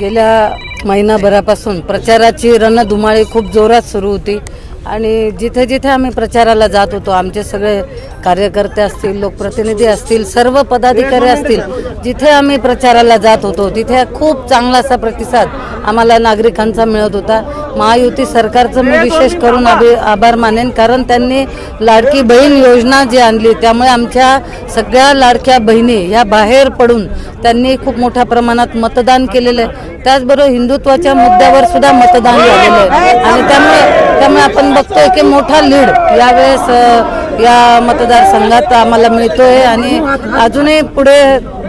गेल्या महिनाभरापासून प्रचाराची रणधुमाळी खूप जोरात सुरू होती. आणि जिथे जिथे आम्ही प्रचाराला जात होतो आमचे सगळे कार्यकर्ते असतील लोकप्रतिनिधी असतील सर्व पदाधिकारी असतील जिथे आम्ही प्रचाराला जात होतो तिथे खूप चांगला असा प्रतिसाद आम्हाला नागरिकांचा मिळत होता. महायुती सरकारचं मी विशेष करून अभि आभार मानेन कारण त्यांनी लाडकी बहीण योजना जी आणली त्यामुळे आमच्या सगळ्या लाडक्या बहिणी ह्या बाहेर पडून त्यांनी खूप मोठ्या प्रमाणात मतदान केलेलं आहे. त्याचबरोबर हिंदुत्वाच्या मुद्द्यावर सुद्धा मतदान झालेलं आहे. आणि त्यामुळे त्यामुळे आपण बघतोय की मोठा लीड यावेळेस या मतदारसंघात आम्हाला मिळतोय. आणि अजूनही पुढे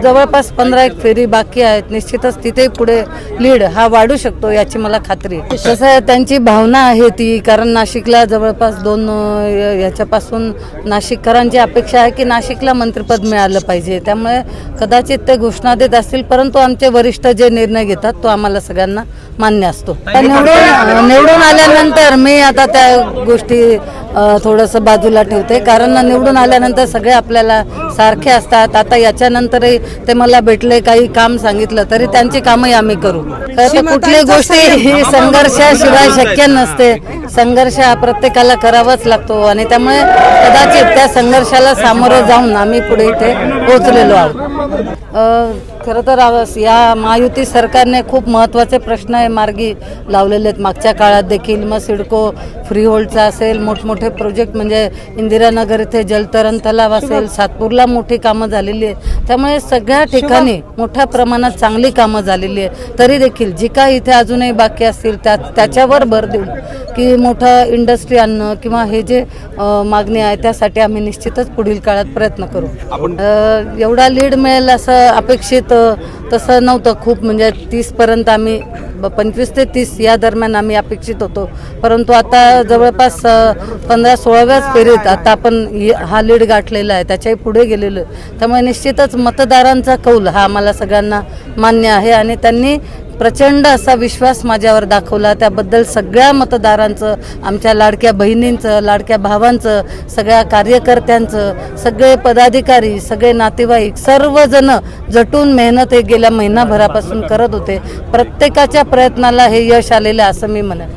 जवळपास पंधरा एक फेरी बाकी आहेत. निश्चितच तिथे पुढे लीड हा वाढू शकतो याची मला खात्री तसं कसं आहे त्यांची भावना आहे ती कारण नाशिकला जवळपास दोन ह्याच्यापासून याच्यापासून नाशिककरांची अपेक्षा आहे की नाशिकला मंत्रिपद मिळालं पाहिजे. त्यामुळे कदाचित ते घोषणा देत असतील परंतु आमचे वरिष्ठ जे निर्णय घेतात तो आम्हाला सगळ्यांना मान्य असतो. निवडून निवडून आल्यानंतर मी आता त्या गोष्टी थोडंसं बाजूला ठेवते. कारण निवडून आल्यानंतर सगळे आपल्याला सारखे असतात. आता याच्यानंतरही ते मला भेटले काही काम सांगितलं तरी त्यांची कामही आम्ही करू. तर कुठली गोष्टी ही संघर्षाशिवाय शक्य नसते. संघर्ष हा प्रत्येकाला करावाच लागतो आणि त्यामुळे कदाचित त्या संघर्षाला सामोरं जाऊन आम्ही पुढे इथे पोहोचलेलो आहोत. अ, खरं तर या महायुती सरकारने खूप महत्त्वाचे प्रश्न आहे मार्गी लावलेले आहेत. मागच्या काळात देखील मग सिडको फ्री होल्डचा असेल मोठमोठे प्रोजेक्ट म्हणजे इंदिरानगर इथे जलतरण तलाव असेल सातपूरला मोठी कामं झालेली आहेत. त्यामुळे सगळ्या ठिकाणी मोठ्या प्रमाणात चांगली कामं झालेली आहे तरी देखील जी काही इथे अजूनही बाकी असतील त्या त्याच्यावर भर देऊन की मोठं इंडस्ट्री आणणं किंवा हे जे मागणी आहे त्यासाठी आम्ही निश्चितच पुढील काळात प्रयत्न करू. एवढा लीड मिळेल असं अपेक्षित तसं नव्हतं. खूप म्हणजे तीसपर्यंत आम्ही ब- पंचवीस ते तीस या दरम्यान आम्ही अपेक्षित होतो. परंतु आता जवळपास पंधरा सोळाव्याच फेरीत आता आपण हा लीड गाठलेला आहे. त्याच्याही पुढे गेलेलो आहे. त्यामुळे निश्चितच मतदारांचा कौल हा आम्हाला सगळ्यांना मान्य आहे. आणि त्यांनी प्रचंड असा विश्वास माझ्यावर दाखवला. त्याबद्दल सगळ्या मतदारांचं आमच्या लाडक्या बहिणींचं लाडक्या भावांचं सगळ्या कार्यकर्त्यांचं सगळे पदाधिकारी सगळे नातेवाईक सर्वजण जटून मेहनत हे गेल्या महिनाभरापासून करत होते. प्रत्येकाच्या प्रयत्नाला हे यश आलेलं असं मी म्हणेन.